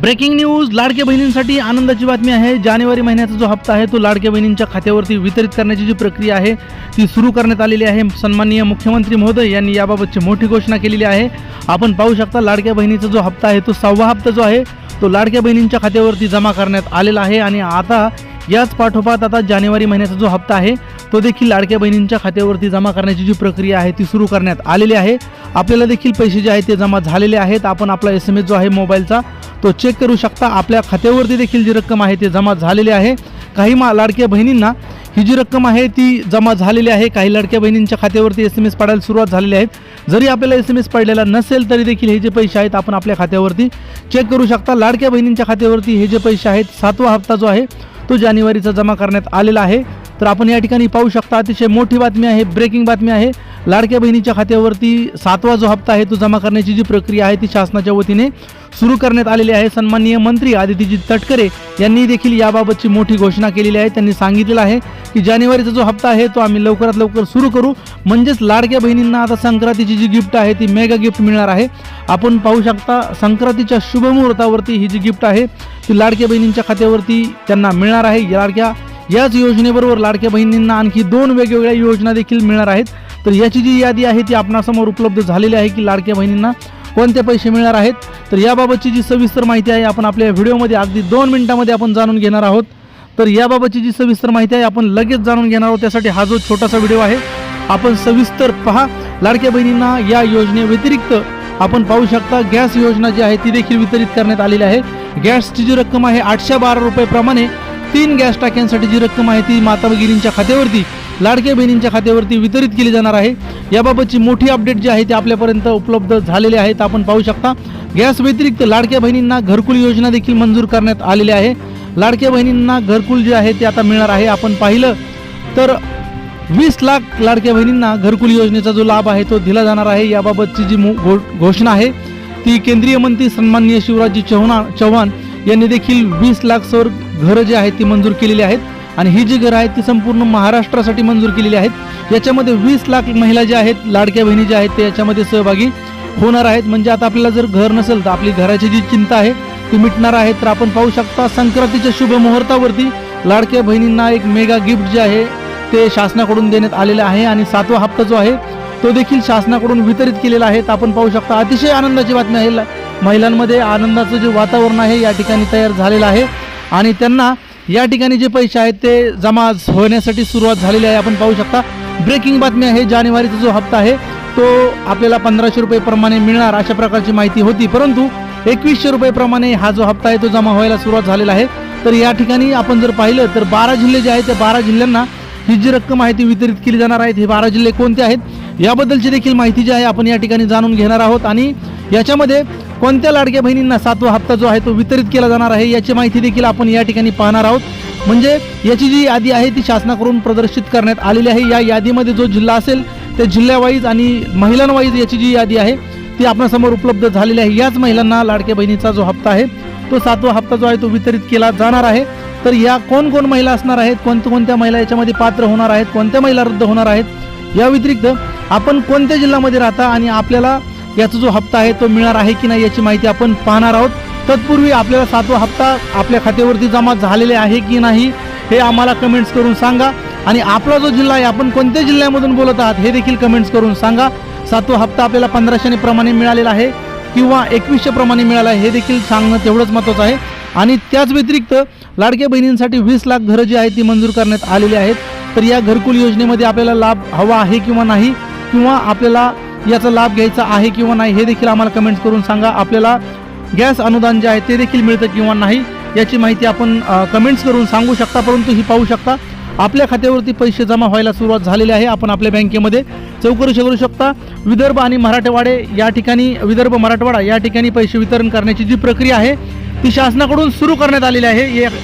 Breaking news लाडक्या बहिणींसाठी आनंदाची बातमी आहे. जानेवारी महिन्याचा जो हप्ता आहे तो लाडक्या बहिणींच्या खात्यावरती वितरित करण्याची जी प्रक्रिया आहे ती सुरू करण्यात आलेली आहे. सन्माननीय मुख्यमंत्री महोदय यांनी याबाबतची मोठी घोषणा केलेली आहे. आपण पाहू शकता लाडक्या बहिणीचा जो हप्ता आहे तो सहावा हप्ता जो आहे तो लाडक्या बहिणींच्या खात्यावरती जमा करण्यात आलेला आहे. आणि आता याच पाठोपाठ आता जानेवारी महिन्याचा जो हप्ता आहे तो देखील लाडक्या बहिणींच्या खात्यावरती जमा करण्याची जी प्रक्रिया आहे ती सुरू करण्यात आलेली आहे. आपल्याला देखील पैसे जे आहेत ते जमा झालेले आहेत. आपण आपला एस एम एस जो आहे मोबाईलचा तो चेक करू शकता. आपल्या खात्यावरती देखील जी रक्कम आहे ती जमा झालेली आहे. काही मा लाडक्या बहिणींना ही जी रक्कम आहे ती जमा झालेली आहे. काही लाडक्या बहिणींच्या खात्यावरती एस एम एस पडायला सुरुवात झालेली आहेत जरी आपल्याला एस एम एस पडलेला नसेल तरी देखील हे जे पैसे आहेत आपण आपल्या खात्यावरती चेक करू शकता. लाडक्या बहिणींच्या खात्यावरती हे जे पैसे आहेत सातवा हप्ता जो आहे तो जानेवारीचा जमा करण्यात आलेला आहे. तर आपण या ठिकाणी पाहू शकता अतिशय मोठी बातमी आहे ब्रेकिंग बातमी आहे. लाडक्या बहिणीच्या खात्यावरती सातवा जो हप्ता आहे तो जमा करण्याची जी प्रक्रिया आहे ती शासनाच्या वतीने सुरू करण्यात आलेले आहे. सन्माननीय मंत्री आदित्यजी तटकरे यांनी देखील याबाबतची मोठी घोषणा केलेली आहे. त्यांनी सांगितलेलं आहे की जानेवारीचा जो हप्ता आहे तो आम्ही लवकरात लवकर सुरू करू. म्हणजेच लाडक्या बहिणींना आता संक्रांतीची जी गिफ्ट आहे ती मेगा गिफ्ट मिळणार आहे. आपण पाहू शकता संक्रांतीच्या शुभमुहूर्तावरती ही जी गिफ्ट आहे ती लाडक्या बहिणींच्या खात्यावरती त्यांना मिळणार आहे. लाडक्या याच योजनेबरोबर लाडक्या बहिणींना आणखी दोन वेगवेगळ्या योजना देखील मिळणार आहेत. तर याची जी यादी आहे ती आपणासमोर उपलब्ध झालेली आहे की लाडक्या बहिणींना कोणते पैसे मिळणार आहेत? तर याबाबतची जी सविस्तर माहिती आहे आपण आपल्या व्हिडिओमध्ये अगदी दोन मिनिटामध्ये आपण जाणून घेणार आहोत. तर याबाबतची जी सविस्तर माहिती आहे आपण लगेच जाणून घेणार आहोत. त्यासाठी हा जो छोटासा व्हिडिओ आहे आपण सविस्तर पहा. लाडक्या बहिणींना या योजनेव्यतिरिक्त आपण पाहू शकता गॅस योजना जी आहे ती देखील वितरित करण्यात आलेली आहे. गॅसची जी रक्कम आहे आठशे बारा रुपयेप्रमाणे तीन गॅस टाक्यांसाठी जी रक्कम आहे ती माता भगिनींच्या खात्यावरती लाडक्या बहिणींच्या खात्यावरती वितरित केली जाणार आहे. याबाबतची मोठी अपडेट जी आहे ती आपल्यापर्यंत उपलब्ध झालेली आहेत आपण पाहू शकता. गॅस व्यतिरिक्त लाडक्या बहिणींना घरकुल योजना देखील मंजूर करण्यात आलेली आहे. लाडक्या बहिणींना घरकुल जे आहे ते आता मिळणार आहे. आपण पाहिलं तर वीस लाख लाडक्या बहिणींना घरकुल योजनेचा जो लाभ आहे तो दिला जाणार आहे. याबाबतची जी घो- घोषणा आहे ती केंद्रीय मंत्री सन्माननीय शिवराजजी चव्हाण चव्हाण यांनी देखील वीस लाख सौर घरं जी आहेत ती मंजूर केलेली आहेत. आणि ही जी घरं आहेत ती संपूर्ण महाराष्ट्रासाठी मंजूर केलेली आहेत. याच्यामध्ये वीस लाख महिला ज्या आहेत लाडक्या बहिणी ज्या आहेत ते याच्यामध्ये सहभागी होणार आहेत. म्हणजे आता आपल्याला जर घर नसेल तर आपली घराची जी चिंता आहे ती मिटणार आहे. तर आपण पाहू शकता संक्रांतीच्या शुभ मुहूर्तावरती लाडक्या बहिणींना एक मेगा गिफ्ट जे आहे ते शासनाकडून देण्यात आलेलं आहे. आणि सातवा हप्ता जो आहे तो देखील शासनाकडून वितरित केलेला आहे. आपण पाहू शकता अतिशय आनंदाची बातमी आहे. महिलांमध्ये आनंदाचं जे वातावरण आहे या ठिकाणी तयार झालेलं आहे. आणि त्यांना या ठिकाणी जे पैसे आहेत ते जमा होण्यासाठी सुरुवात झालेली आहे. आपण पाहू शकता ब्रेकिंग बातमी आहे जानेवारीचा जो हप्ता आहे तो आपल्याला पंधराशे रुपये प्रमाणे मिळणार अशा प्रकारची माहिती होती. परंतु एकवीसशे रुपये प्रमाणे हा जो हप्ता आहे तो जमा व्हायला सुरुवात झालेला आहे. तर या ठिकाणी आपण जर पाहिलं तर बारा जिल्हे जे आहेत त्या बारा जिल्ह्यांना ही जी रक्कम आहे ती वितरित केली जाणार आहेत. हे बारा जिल्हे कोणते आहेत? याबद्दलची देखील माहिती जी आहे आपण या ठिकाणी जाणून घेणार आहोत. आणि याच्यामध्ये कोणत्या लाडक्या बहिणींना सातवा हप्ता जो आहे तो वितरित केला जाणार आहे याची माहिती देखील आपण या ठिकाणी पाहणार आहोत. म्हणजे याची जी यादी आहे ती शासनाकडून प्रदर्शित करण्यात आलेली आहे. या यादीमध्ये जो जिल्हा असेल त्या जिल्ह्यावाईज आणि महिलांवाईज याची जी यादी आहे ती आपणासमोर उपलब्ध झालेली आहे. याच महिलांना लाडक्या बहिणीचा जो हप्ता आहे तो सातवा हप्ता जो आहे तो वितरित केला जाणार आहे. तर या कोण कोण महिला असणार आहेत कोणत्या कोणत्या महिला याच्यामध्ये पात्र होणार आहेत कोणत्या महिला रद्द होणार आहेत या व्यतिरिक्त आपण कोणत्या जिल्ह्यामध्ये राहता आणि आपल्याला याचा जो हप्ता आहे तो मिळणार आहे की नाही याची माहिती आपण पाहणार आहोत. तत्पूर्वी आपल्याला सातवा हप्ता आपल्या खात्यावरती जमा झालेले आहे की नाही हे आम्हाला कमेंट्स करून सांगा. आणि आपला जो जिल्हा आहे आपण कोणत्या जिल्ह्यामधून बोलत आहात हे देखील कमेंट्स करून सांगा. सातवा हप्ता आपल्याला पंधराशे प्रमाणे मिळालेला आहे किंवा एकवीसशे प्रमाणे मिळाला आहे हे देखील सांगणं तेवढंच महत्त्वाचं आहे. आणि त्याच व्यतिरिक्त लाडक्या बहिणींसाठी वीस लाख घरं जी आहेत ती मंजूर करण्यात आलेली आहेत. तर या घरकुल योजनेमध्ये आपल्याला लाभ हवा आहे किंवा नाही किंवा आपल्याला याचा लाभ घ्यायचा आहे किंवा नाही हे देखील आम्हाला कमेंट्स करून सांगा. आपल्याला गॅस अनुदान जे आहे ते देखील मिळतं किंवा नाही याची माहिती आपण कमेंट्स करून सांगू शकता परंतु ही पाहू शकता. आपल्या खात्यावरती पैसे जमा व्हायला सुरुवात झालेली आहे. आपण आपल्या बँकेमध्ये चौकशी करू शकता. विदर्भ आणि मराठवाडे या ठिकाणी विदर्भ मराठवाडा या ठिकाणी पैसे वितरण करण्याची जी प्रक्रिया आहे ती शासनाकडून सुरू करण्यात आलेली आहे.